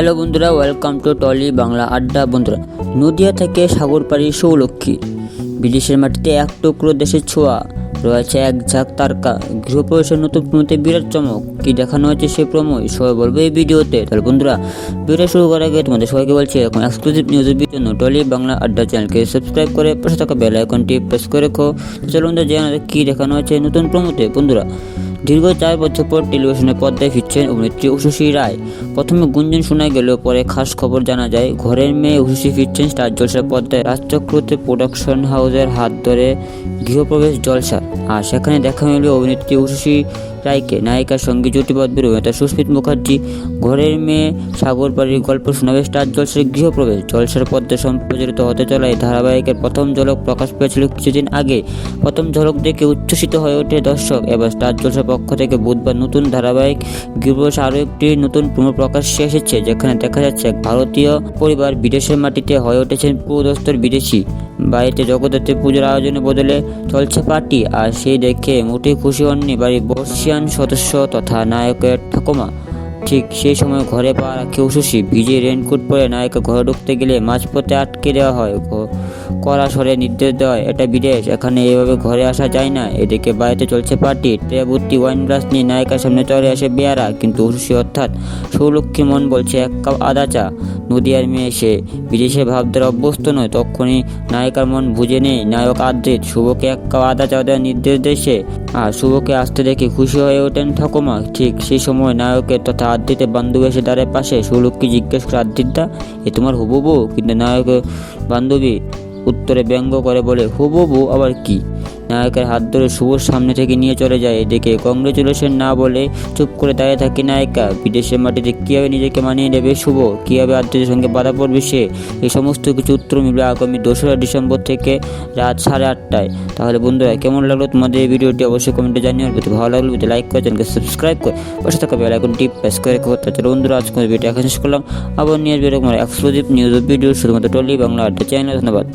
Hello বন্ধুরা welcome to trolley Bangla আড্ডা। বন্ধুরা, নদিয়া থেকে সাগরপাড়ি সৌলক্ষ্মী বিদেশের মাটিতে এক টুকরো দেশের ছোঁয়া, রয়েছে এক ঝাঁক তারকা। গৃহপ্রবেশের নতুন প্রমোতে বিরাট চমক, কি দেখানো হয়েছে সেই প্রমোয় সবাই বলব এই ভিডিওতে। তাহলে বন্ধুরা ভিডিও শুরু করার আগে তোমাদের সবাইকে বলছি, এরকম এক্সক্লুসিভ নিউজের জন্য টলি বাংলা আড্ডা চ্যানেলকে সাবস্ক্রাইব করে পাশে থাকা বেল আইকনটি প্রেস করে রেখো। তো চলো বন্ধুরা জেনে কী দেখানো হয়েছে নতুন প্রমোতে বন্ধুরা দীর্ঘ চার বছর পর টেলিভিশনে পর্দায় ফিরছেন অভিনেত্রী উষসী রায়। প্রথমে গুঞ্জন শোনা গেলেও পরে খাস খবর জানা যায়, ঘরের মেয়ে উষসী ফিরছেন স্টার জলসার পর্দায় রাজচক্রতে প্রোডাকশন হাউসের হাত ধরে গৃহপ্রবেশ জলসা। আর সেখানে দেখা মিলবে অভিনেত্রী উষসী রায়কে নায়িকার সঙ্গে জুটিবদ্ধ অভিনেতা সুস্মিত মুখার্জি, ঘরের মেয়ে সাগর বাড়ির গল্প শোনাবে স্টার জলসের গৃহপ্রবেশ। জলসার পর্দায় সম্প্রচারিত হতে চলা এই ধারাবাহিকের প্রথম ঝলক প্রকাশ পেয়েছিল কিছুদিন আগে। প্রথম ঝলক দেখে উচ্ছ্বসিত হয়ে ওঠে দর্শক। এবার স্টার জলসার পক্ষ থেকে বুধবার নতুন ধারাবাহিক গৃহপ্রবেশ আরও একটি নতুন প্রমো প্রকাশ্যে এসেছে, যেখানে দেখা যাচ্ছে ভারতীয় পরিবার বিদেশের মাটিতে হয়ে উঠেছেন পুরোদস্তর বিদেশি। বাড়িতে জগদ্ধাত্রী পুজোর আয়োজনে বদলে চলছে পার্টি, আর সেই দেখে মোটেই খুশি হননি বাড়ির বর্ষিয়ান সদস্য তথা নায়কের ঠাকুমা। ঠিক সেই সময় ঘরে পা রাখে উশুসি। ভিজে রেনকোট পরে নায়িকা ঘরে ঢুকতে গেলে মাঝপথে আটকে দেওয়া হয়। কড়া স্বরে নির্দেশ দেওয়া, এটা বিদেশ, এখানে এভাবে ঘরে আসা যায় না। এদিকে বাড়িতে চলছে পার্টি। ট্রে ওয়াইন গ্লাস নিয়ে নায়িকার সামনে চলে আসে বেয়ারা। কিন্তু উশুসি অর্থাৎ সৌলক্ষ্মী মন বলছে, এক কাপ আদা চা। নদিয়ার মেয়ে সে বিদেশে ভাবদের অভ্যস্ত নয়। তখনই নায়িকার মন বুঝে নেই নায়ক আদ্রিত। শুভকে এক কাপ আদা চা দেওয়ার নির্দেশ দেশে আর শুভকে আসতে দেখে খুশি হয়ে ওঠেন ঠাকুমা। ঠিক সেই সময় নায়কের তথা আদ্রিতের বান্ধবী এসে দাঁড়ায় পাশে সৌলক্ষ্মী জিজ্ঞেস করে আদ্রিতদা এ তোমার হুবু কিন্তু নায়কের বান্ধবী উত্তরে ব্যঙ্গ করে বলে হুবু আবার কি? নায়কের হাত ধরে শুভর সামনে থেকে নিয়ে চলে যায়। এদিকে কংগ্রেচুলেশন না বলে চুপ করে দাঁড়িয়ে থাকে নায়িকা। বিদেশের মাটিতে কীভাবে নিজেকে মানিয়ে নেবে শুভ, কীভাবে আত্মীয়দের সঙ্গে বাধা পড়বে সে, এই সমস্ত কিছু উত্তর মিলবে আগামী দোসরা ডিসেম্বর থেকে রাত সাড়ে আটটায়। তাহলে বন্ধুরা, কেমন লাগল তোমাদের এই ভিডিওটি? অবশ্যই কমেন্টে জানিয়ে যদি ভালো লাগল লাইক করে চ্যানেলকে সাবস্ক্রাইব করে পাশে থাকা বেল আইকনটি প্রেস করে রেখো। তাছাড়া বন্ধুরা আজকে ভিডিও এখন শেষ করলাম। আবার নিয়ে আসবে এরকম এক্সক্লুসিভ নিউজ ভিডিও শুধুমাত্র টলি বাংলা আড্ডা চ্যানেল ধন্যবাদ।